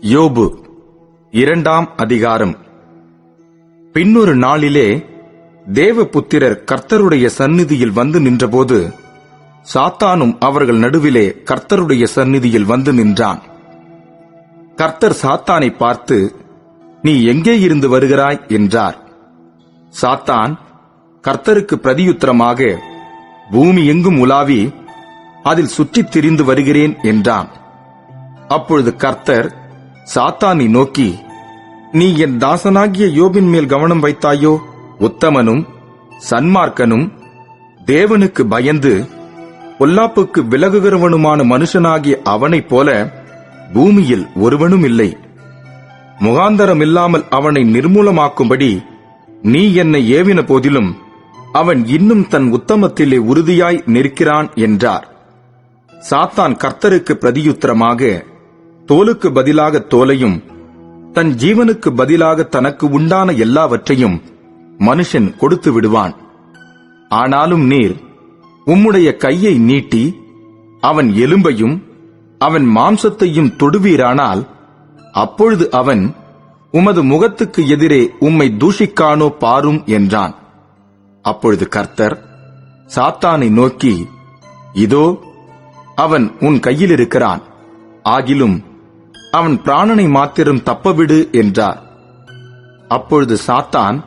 யோபு இரண்டாம் அதிகாரம். பின்னொரு நாளிலே தேவபுத்திரர் கர்த்தருடைய சந்நிதியில் வந்து நின்றபோது சாத்தானும் அவர்கள் நடுவிலே கர்த்தருடைய சந்நிதியில் வந்து நின்றான். கர்த்தர் சாத்தானை பார்த்து நீ எங்கே இருந்து வருகிறாய்? என்றார். சாத்தான் கர்த்தருக்கு பிரதியுத்தரமாக பூமி எங்கும் உலாவி அதில் சுற்றித் திரிந்து வருகிறேன் என்றான். அப்பொழுது கர்த்தர் சாத்தானை நோக்கி நீ என் தாசனாகிய யோபின் மேல் கவனம் வைத்தாயோ? உத்தமனும் சன்மார்க்கனும் தேவனுக்கு பயந்து பொல்லாப்புக்கு விலகுகிறவனுமான மனுஷனாகிய அவனைப் போல பூமியில் ஒருவனும் இல்லை முகாந்தரம் இல்லாமல் அவனை நிர்மூலமாக்கும்படி நீ என்னை ஏவின போதிலும் அவன் இன்னும் தன் உத்தமத்திலே உறுதியாய் நிற்கிறான் என்றார். சாத்தான் கர்த்தருக்கு பிரதியுத்தரமாக தோலுக்கு பதிலாக தோலையும் தன் ஜீவனுக்கு பதிலாக தனக்கு உண்டான எல்லாவற்றையும் மனுஷன் கொடுத்து விடுவான். ஆனாலும் நீர் உம்முடைய கையை நீட்டி அவன் எலும்பையும் அவன் மாம்சத்தையும் தொடுவீரானால் அப்பொழுது அவன் உமது முகத்துக்கு எதிரே உம்மை தூஷிக்கானோ பாரும் என்றான். அப்பொழுது கர்த்தர் சாத்தானை நோக்கி இதோ அவன் உன் கையில் இருக்கிறான் ஆகிலும் அவன் பிராணனை மாத்திரம் தப்பவிடு என்றார். அப்பொழுது சாத்தான்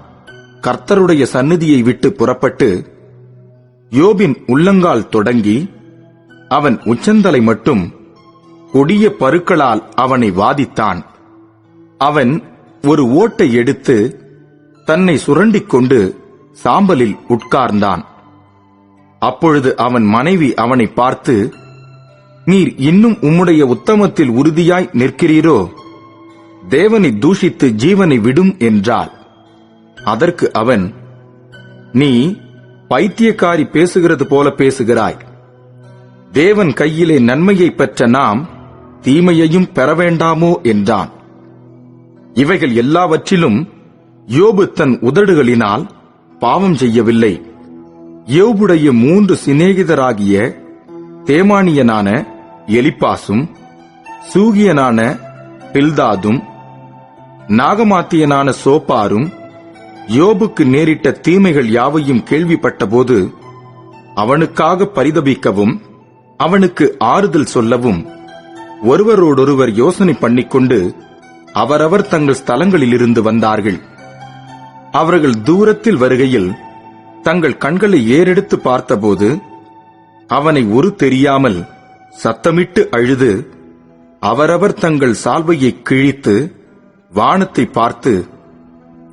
கர்த்தருடைய சந்நிதியை விட்டு புறப்பட்டு யோபின் உள்ளங்கால் தொடங்கி அவன் உச்சந்தலை மட்டும் கொடிய பருக்களால் அவனை வாதித்தான். அவன் ஒரு ஓட்டை எடுத்து தன்னை சுரண்டிக் கொண்டு சாம்பலில் உட்கார்ந்தான். அப்பொழுது அவன் மனைவி அவனை பார்த்து நீர் இன்னும் உம்முடைய உத்தமத்தில் உறுதியாய் நிற்கிறீரோ? தேவனை தூஷித்து ஜீவனை விடும் என்றாள். அதற்கு அவன் நீ பைத்தியக்காரி பேசுகிறது போல பேசுகிறாய். தேவன் கையிலே நன்மையை பெற்ற நாம் தீமையையும் பெற வேண்டாமோ? என்றான். இவைகள் எல்லாவற்றிலும் யோபு தன் உதடுகளினால் பாவம் செய்யவில்லை. யோபுடைய மூன்று சிநேகிதராகிய தேமானியனான எலிப்பாசும் சூகியனான பில்தாதும் நாகமாத்தியனான சோப்பாரும் யோபுக்கு நேரிட்ட தீமைகள் யாவையும் கேள்விப்பட்டபோது அவனுக்காக பரிதபிக்கவும் அவனுக்கு ஆறுதல் சொல்லவும் ஒருவரோடொருவர் யோசனை பண்ணிக்கொண்டு அவரவர் தங்கள் ஸ்தலங்களிலிருந்து வந்தார்கள். அவர்கள் தூரத்தில் வருகையில் தங்கள் கண்களை ஏறெடுத்து பார்த்தபோது அவனை ஒரு தெரியாமல் சத்தமிட்டு அழுது. அவரவர் தங்கள் சால்வையை கிழித்து வானத்தை பார்த்து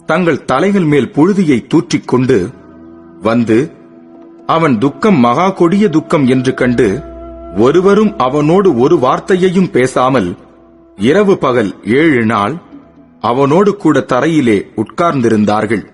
தங்கள் தலைகள் மேல் புழுதியை தூற்றிக்கொண்டு வந்து அவன் துக்கம் மகா கொடிய துக்கம் என்று கண்டு ஒருவரும் அவனோடு ஒரு வார்த்தையையும் பேசாமல் இரவு பகல் ஏழு நாள் அவனோடு கூட தரையிலே உட்கார்ந்திருந்தார்கள்.